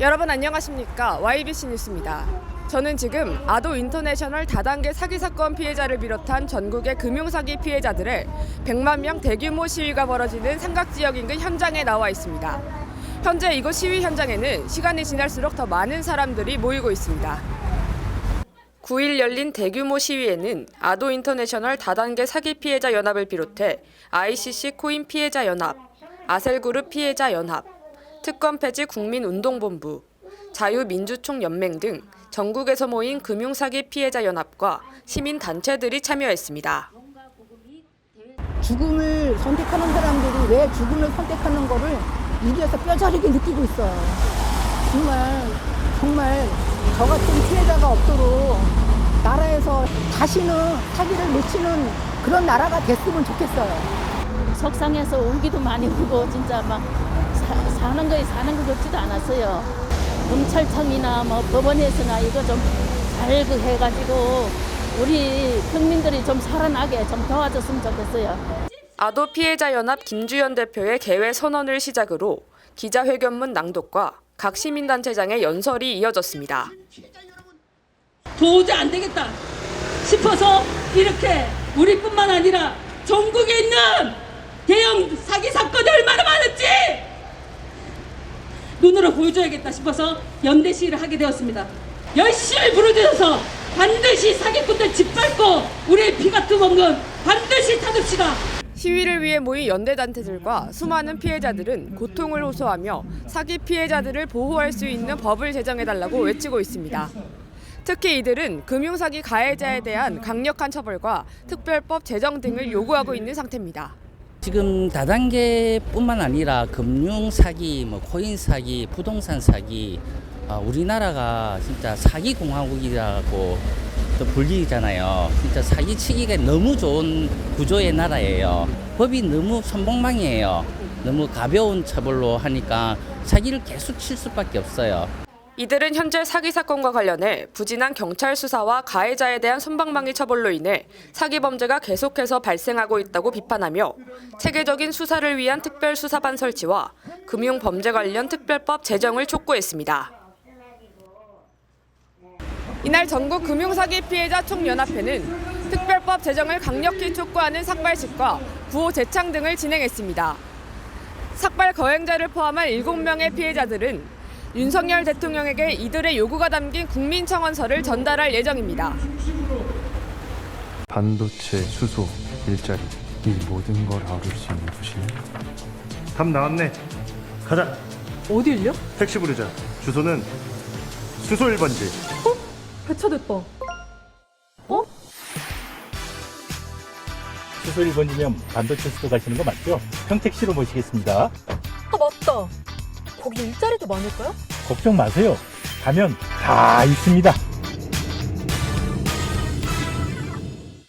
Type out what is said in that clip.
여러분 안녕하십니까 YBC 뉴스입니다. 저는 지금 아도 인터내셔널 다단계 사기 사건 피해자를 비롯한 전국의 금융 사기 피해자들의 100만 명 대규모 시위가 벌어지는 삼각 지역 인근 현장에 나와 있습니다. 현재 이곳 시위 현장에는 시간이 지날수록 더 많은 사람들이 모이고 있습니다. 9일 열린 대규모 시위에는 아도 인터내셔널 다단계 사기 피해자 연합을 비롯해 ICC 코인 피해자 연합, 아셀그룹 피해자 연합, 특검 폐지 국민운동본부, 자유민주총연맹 등 전국에서 모인 금융사기 피해자 연합과 시민단체들이 참여했습니다. 죽음을 선택하는 사람들이 왜 죽음을 선택하는 거를 이겨서 뼈저리게 느끼고 있어요. 정말 정말 저 같은 피해자가 없도록 나라에서 다시는 사기를 놓치는 그런 나라가 됐으면 좋겠어요. 속상해서 울기도 많이 울고 진짜 막 사, 사는 거에 사는 것 같지도 않았어요. 검찰청이나 뭐 법원에서나 이거 좀 잘 그 해가지고 우리 국민들이 좀 살아나게 좀 도와줬으면 좋겠어요. 아도 피해자 연합 김주연 대표의 개회 선언을 시작으로 기자회견문 낭독과 각 시민단체장의 연설이 이어졌습니다. 도저히 안 되겠다 싶어서 이렇게 우리뿐만 아니라 전국에 있는 대형 사기 사건이 얼마나 많은지 눈으로 보여줘야겠다 싶어서 연대 시위를 하게 되었습니다. 열심히 부르짖어서 반드시 사기꾼들 짓밟고 우리의 피 같은 원금 반드시 찾읍시다. 시위를 위해 모인 연대단체들과 수많은 피해자들은 고통을 호소하며 사기 피해자들을 보호할 수 있는 법을 제정해달라고 외치고 있습니다. 특히 이들은 금융사기 가해자에 대한 강력한 처벌과 특별법 제정 등을 요구하고 있는 상태입니다. 지금 다단계뿐만 아니라 금융 사기, 뭐 코인 사기, 부동산 사기, 아, 우리나라가 진짜 사기 공화국이라고 또 불리잖아요. 진짜 사기 치기가 너무 좋은 구조의 나라예요. 법이 너무 선봉망이에요. 너무 가벼운 처벌로 하니까 사기를 계속 칠 수밖에 없어요. 이들은 현재 사기 사건과 관련해 부진한 경찰 수사와 가해자에 대한 손방망이 처벌로 인해 사기 범죄가 계속해서 발생하고 있다고 비판하며 체계적인 수사를 위한 특별수사반 설치와 금융 범죄 관련 특별법 제정을 촉구했습니다. 이날 전국 금융사기 피해자 총연합회는 특별법 제정을 강력히 촉구하는 삭발식과 구호 제창 등을 진행했습니다. 삭발 거행자를 포함한 7명의 피해자들은 윤석열 대통령에게 이들의 요구가 담긴 국민청원서를 전달할 예정입니다. 반도체, 수소, 일자리 이 모든 걸 아울 수 있는 도시는 답 나왔네 가자 어딜요? 택시 부르자 주소는 수소 1번지 배차됐다. 수소 1번이면 반도체 수도 가시는 거 맞죠? 평택시로 모시겠습니다. 아 맞다. 거기 일자리도 많을까요? 걱정 마세요. 가면 다 있습니다.